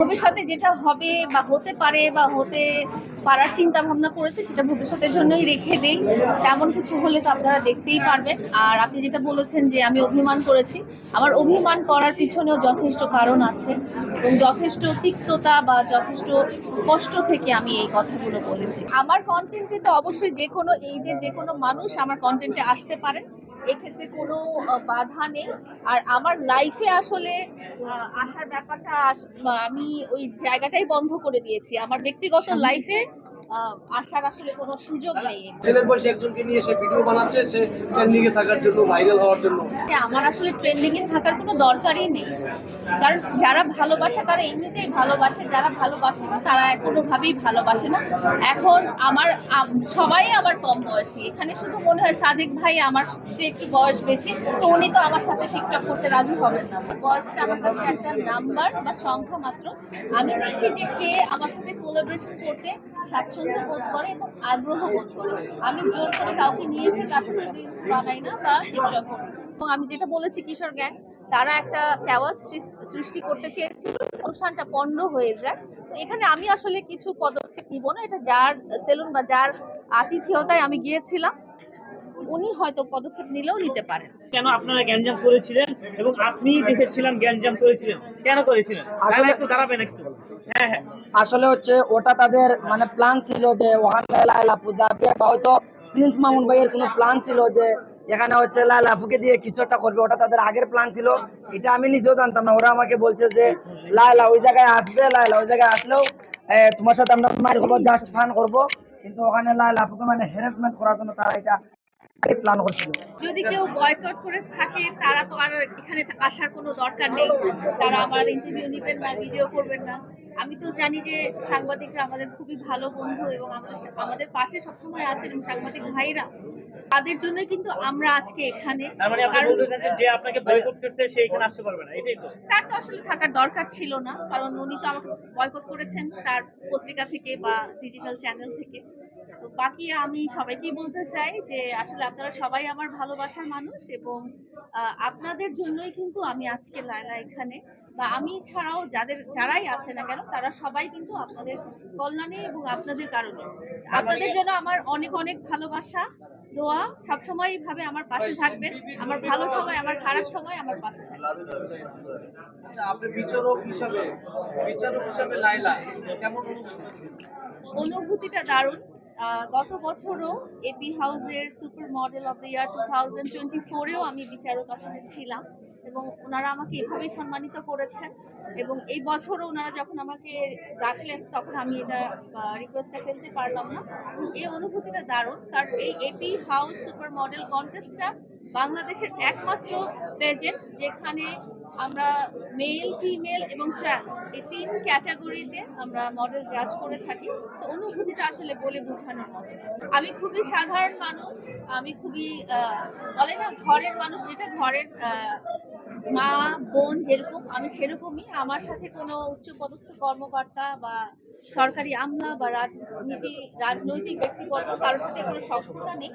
ভবিষ্যতে যেটা হবে বা হতে পারে বা হতে পারার চিন্তা ভাবনা করেছে, সেটা ভবিষ্যতের জন্যই রেখে দেই। তেমন কিছু হলে তো আপনারা দেখতেই পারবেন। আর আপনি যেটা বলেছেন যে আমি অভিমান করেছি, আমার অভিমান করার পিছনেও যথেষ্ট কারণ আছে। এবং যথেষ্ট তিক্ততা বা যথেষ্ট কষ্ট থেকে আমি এই কথাগুলো বলেছি। আমার কন্টেন্টে তো অবশ্যই যে কোনো এইজের যে কোনো মানুষ আমার কন্টেন্টে আসতে পারেন এক্ষেত্রে কোনো বাধা নেই। আর আমার লাইফে আসলে আহ, আসার ব্যাপারটা আমি ওই জায়গাটাই বন্ধ করে দিয়েছি। আমার ব্যক্তিগত লাইফে আসার আসলে কোনো সুযোগ নেই ছেলের বয়সে একজনকে নিয়ে সে ভিডিও বানাচ্ছে সে ট্রেন্ডিং এ থাকার জন্য ভাইরাল হওয়ার জন্য। আমার আসলে ট্রেন্ডিং এ থাকার কোনো দরকারই নেই। কারণ যারা ভালোবাসে তারা এমনিতেই ভালোবাসে। যারা ভালোবাসে না তারা কোনোভাবেই ভালোবাসে না। এখন আমার সবাই আমার কম বয়সী। এখানে শুধু মনে হয় সাদিক ভাই আমার চেয়ে একটু বয়স বেশি তো উনি তো আমার সাথে টিকটক করতে রাজি হবেন না। বয়সটা আমার কাছে একটা নাম্বার বা সংখ্যা মাত্র। আমি দেখি যে কে আমার সাথে কোলাবোরেশন করতে স্বাচ্ছন্দ্য বোধ করে এবং আগ্রহ বোধ করে। আমি জোর করে কাউকে নিয়ে এসে তার সাথে রিলস বানাই না বা টিকটক করি এবং আমি যেটা বলেছি কিশোর গ্যাং, তারা একটা ক্যাওয়াস সৃষ্টি করতে চেয়েছিল অনুষ্ঠানটা পণ্ড হয়ে যায় তো এখানে আমি আসলে কিছু পদক্ষেপ নিব না। এটা যার সেলুন বা যার আতিথেয়তায় আমি গিয়েছিলাম। উনি হয়তো পদক্ষেপ নিলেও নিতে পারেন। কেন আপনারা গ্যাঞ্জাম করেছিলেন এবং আপনি দেখেছিলাম গ্যাঞ্জাম করেছিলেন? কেন করেছিলেন? আসলে- একটু দাঁড়াবেন একটু। হ্যাঁ হ্যাঁ। আসলে হচ্ছে ওটা তাদের মানে প্ল্যান ছিল যে ওখানে লাইলা পূজা হয়তো প্রিন্স মামুন ভাইয়ের কোনো প্ল্যান ছিল যে এখানে হচ্ছে লাইলা ফুকে দিয়ে কিছু একটা করবে ওটা তাদের আগের প্ল্যান ছিল। এটা আমি নিজেও জানতাম না। ওরা আমাকে বলছে যে লাইলা ওই জায়গায় আসবে লাইলা ওই জায়গায় আসলেও তোমার সাথে আমরা মার করব জাস্ট ফান করব। কিন্তু ওখানে লাইলা ফুকে মানে হ্যারাসমেন্ট করার জন্য তারা এটা প্ল্যান করছিল। যদি কেউ বয়কট করে থাকে তারা তো আর এখানে আসার কোনো দরকার নেই। তারা আমার ইন্টারভিউ নেবেন না ভিডিও করবেন না। আমি তো জানি যে সাংবাদিকরা আমাদের খুবই ভালো বন্ধু এবং আমাদের আমাদের পাশে সবসময় আছেন এবং সাংবাদিক ভাইরা। তাদের জন্যই কিন্তু আমরা আজকে এখানে। তার মানে আপনি কারণ বলতে চাচ্ছেন যে আপনাকে বয়কট করছে সে এখানে আসতে পারবে না এটাই তো। তার তো আসলে থাকার দরকার ছিল না কারণ উনি তো আমাকে বয়কট করেছেন তার পত্রিকা থেকে বা ডিজিটাল চ্যানেল থেকে। তো বাকি আমি সবাইকেই বলতে চাই যে আসলে আপনারা সবাই আমার ভালোবাসার মানুষ এবং আপনাদের জন্যই কিন্তু আমি আজকে লায়লা এখানে। বা আমি ছাড়াও যাদের যারাই আছে না কেন তারা সবাই কিন্তু আপনাদের কল্যাণে এবং আপনাদের কারণে। আপনাদের জন্য আমার অনেক অনেক ভালোবাসা দোয়া। সবসময় ভাবে আমার পাশে থাকবেন। আমার ভালো সময় আমার খারাপ সময় আমার পাশে থাকবেন। আচ্ছা আপনি বিচারক হিসাবে বিচারক হিসাবে লাইলা কেমন অনুভূতি? অনুভূতিটা দারুণ। গত বছরও এপি হাউজের super model of the year two thousand twenty ফোরেও আমি বিচারক আসনে ছিলাম এবং ওনারা আমাকে এভাবেই সম্মানিত করেছেন এবং এই বছরও ওনারা যখন আমাকে ডাকলেন তখন আমি এটা রিকোয়েস্টটা ফেলতে পারলাম না। এবং এই অনুভূতিটা দারুণ, কারণ এই এপি হাউস সুপার মডেল কন্টেস্টটা বাংলাদেশের একমাত্র পেজেন্ট যেখানে আমরা মেল ফিমেল এবং ট্রান্স এই তিন ক্যাটাগরিতে আমরা মডেল জাজ করে থাকি। তো অনুভূতিটা আসলে বলে বোঝানোর মতো আমি খুবই সাধারণ মানুষ, আমি খুবই বলে না ঘরের মানুষ, যেটা ঘরের মা, বোন যেরকম, আমি সেরকমই। আমার সাথে কোনো উচ্চপদস্থ কর্মকর্তা বা সরকারি আমলা বা রাজনীতি, রাজনৈতিক ব্যক্তিবর্গ কারোর সাথে কোনো শত্রুতা নেই।